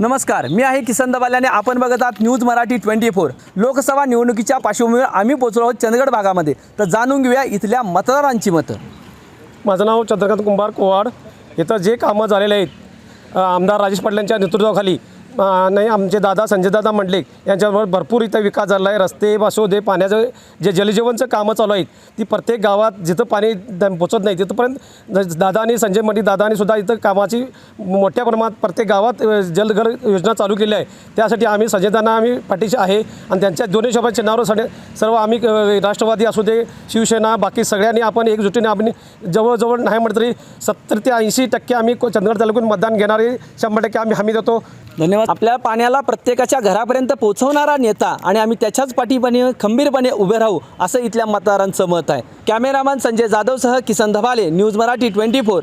नमस्कार मी आहे किसन दबाल्याने आपण बघत आहात news Marathi twenty four. Lok Sabha निवडणुकीच्या पार्श्वभूमीवर आम्ही पोहोचलो आहोत चंदगड भागामध्ये. तर जाणून घेऊया इथल्या मतदारांची मतं. माझं नाव चंद्रकांत कुंभार कोवाड इथं जे कामं झालेले आहेत आमदार राजेश पाटलांच्या नेतृत्वाखाली नाही आमचे दादा संजयदादा मंडलिक यांच्याबरोबर भरपूर इथं विकास झाला आहे रस्ते असो दे पाण्याचं जे जलजीवनचं कामं चालू आहेत ती प्रत्येक गावात जिथं पाणी द- पोचत नाही तिथंपर्यंत दादा आणि संजय मंडलिक दादानी सुद्धा इथं कामाची मोठ्या प्रमाणात प्रत्येक गावात जलघर योजना चालू केली आहे. त्यासाठी आम्ही संजयदाना आम्ही पाठीशी आहे आणि त्यांच्या दोन्ही शोभा चिन्हावर सगळे सर्व आम्ही राष्ट्रवादी असू दे शिवसेना बाकी सगळ्यांनी आपण एकजुटीने आपण जवळजवळ नाही म्हटलं तरी सत्तर ते ऐंशी टक्के आम्ही को- चंदगड तालुक्यात मतदान घेणारे शंभर टक्के आम्ही हमी देतो. धन्यवाद. धन्यवाद. आपल्या पाण्याला प्रत्येकाच्या घरापर्यंत पोहोचवणारा नेता आणि आम्ही त्याच्याच पाठीपणे खंबीरपणे उभे राहू असं इथल्या मतदारांचं मत आहे. Cameraman Sanjay जाधवसह Kisan Dhabale news Marathi twenty four.